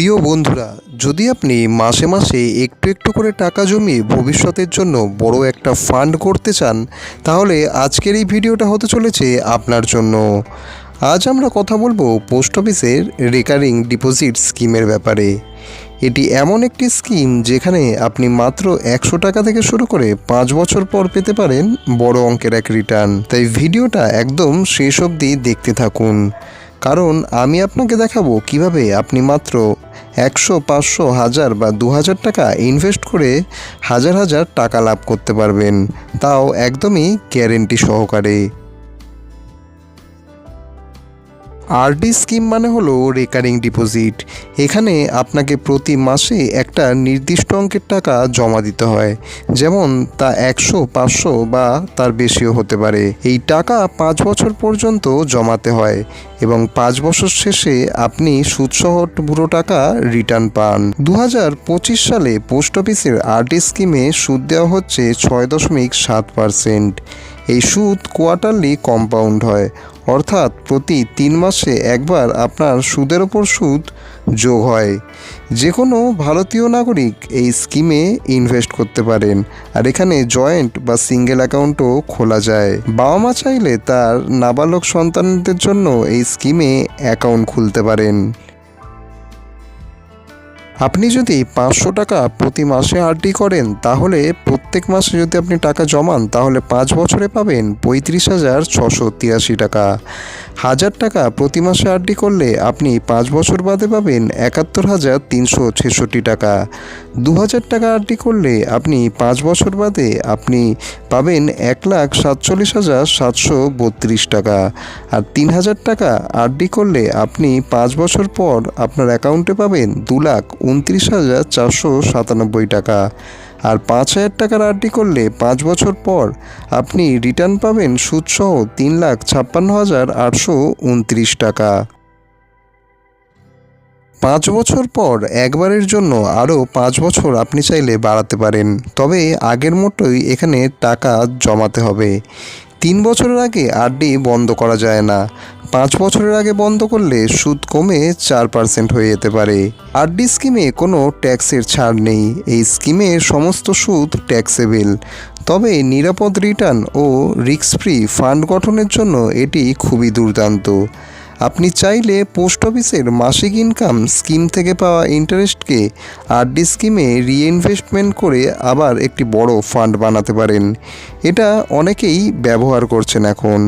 প্রিয় বন্ধুরা, যদি আপনি মাসে মাসে একটু একটু করে টাকা জমিয়ে ভবিষ্যতের জন্য বড় একটা ফান্ড করতে চান, তাহলে আজকের এই ভিডিওটা হতে চলেছে আপনার জন্য। আজ আমরা কথা বলব পোস্ট অফিসের রেকারিং ডিপোজিট স্কিমের ব্যাপারে। এটি এমন একটি স্কিম যেখানে আপনি মাত্র একশো টাকা থেকে শুরু করে পাঁচ বছর পর পেতে পারেন বড় অঙ্কের এক রিটার্ন তাই ভিডিওটা একদম শেষ অবধি দেখতে থাকুন। কারণ আমি আপনাকে দেখাবো কীভাবে আপনি মাত্র একশো, পাঁচশো, হাজার বা দু হাজার টাকা ইনভেস্ট করে হাজার হাজার টাকা লাভ করতে পারবেন। তাও একদমই গ্যারেন্টি সহকারে। আরডি স্কিম মানে হলো রেকারিং ডিপোজিট এখানে আপনাকে প্রতি মাসে একটা নির্দিষ্ট অঙ্কের টাকা জমা দিতে হয়। যেমন তা একশো, পাঁচশো বা তার বেশিও হতে পারে। এই টাকা পাঁচ বছর পর্যন্ত জমাতে হয় এবং পাঁচ বছর শেষে আপনি সুদসহ পুরো টাকা রিটার্ন পান। দু সালে পোস্ট অফিসের আরডি স্কিমে সুদ দেওয়া হচ্ছে ছয় দশমিক সাত পার্সেন্ট। এই সুদ কোয়ার্টারলি কম্পাউন্ড হয়। অর্থাৎ প্রতি তিন মাসে একবার আপনার সুদের ওপর সুদ যোগ হয়। যে কোনো ভারতীয় নাগরিক এই স্কিমে ইনভেস্ট করতে পারেন। আর এখানে জয়েন্ট বা সিঙ্গেল অ্যাকাউন্টও খোলা যায়। বাবা মা চাইলে তার নাবালক সন্তানদের জন্য এই স্কিমে অ্যাকাউন্ট খুলতে পারেন। আপনি যদি পাঁচশো টাকা প্রতি মাসে আরডি করেন, তাহলে প্রত্যেক মাসে যদি আপনি টাকা জমান, তাহলে পাঁচ বছরে পাবেন পঁয়ত্রিশ হাজার ছশো তিরাশি টাকা। হাজার টাকা প্রতি মাসে আরডি করলে আপনি পাঁচ বছর বাদে পাবেন একাত্তর হাজার তিনশো ছেষট্টি টাকা। দু হাজার টাকা আরডি করলে আপনি পাঁচ বছর বাদে আপনি পাবেন এক লাখ সাতচল্লিশ হাজার সাতশো বত্রিশ টাকা। আর তিন হাজার টাকা আরডি করলে আপনি পাঁচ বছর পর আপনার অ্যাকাউন্টে পাবেন দু লাখ উনত্রিশ হাজার চারশো সাতানব্বই টাকা। আর পাঁচ হাজার টাকার আরডি করলে পাঁচ বছর পর আপনি রিটার্ন পাবেন সুদসহ তিন লাখ ছাপ্পান্ন হাজার আটশো উনত্রিশ টাকা। পাঁচ বছর পর একবারের জন্য আরও পাঁচ বছর আপনি চাইলে বাড়াতে পারেন। তবে আগের মতোই এখানে টাকা জমাতে হবে। তিন বছরের আগে আরডি বন্ধ করা যায় না। পাঁচ বছরের আগে বন্ধ করলে সুদ কমে চার পার্সেন্ট হয়ে যেতে পারে। আরডি স্কিমে কোনো ট্যাক্সের ছাড় নেই। এই স্কিমে সমস্ত সুদ ট্যাক্সেবেল। তবে নিরাপদ রিটার্ন ও রিস্ক ফ্রি ফান্ড গঠনের জন্য এটি খুবই দুর্দান্ত। আপনি চাইলে পোস্ট অফিসের মাসিক ইনকাম স্কিম থেকে পাওয়া ইন্টারেস্টকে আরডি স্কিমে রিইনভেস্টমেন্ট করে আবার একটি বড় ফান্ড বানাতে পারেন। এটা অনেকেই ব্যবহার করছেন এখন।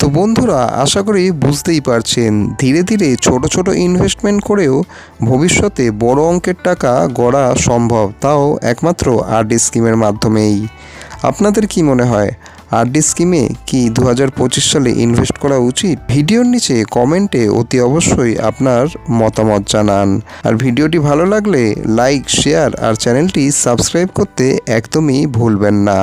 তো বন্ধুরা, আশা করি বুঝতেই পারছেন, ধীরে ধীরে ছোট ছোট ইনভেস্টমেন্ট করেও ভবিষ্যতে বড় অঙ্কের টাকা গড়া সম্ভব, তাও একমাত্র আরডি স্কিমের মাধ্যমেই। আপনাদের কি মনে হয় আরডি স্কিমে কি দু হাজার পঁচিশ সালে ইনভেস্ট করা উচিত? ভিডিওর নিচে কমেন্টে অতি অবশ্যই আপনার মতামত জানান। আর ভিডিওটি ভালো লাগলে লাইক শেয়ার আর চ্যানেলটি সাবস্ক্রাইব করতে একদমই ভুলবেন না।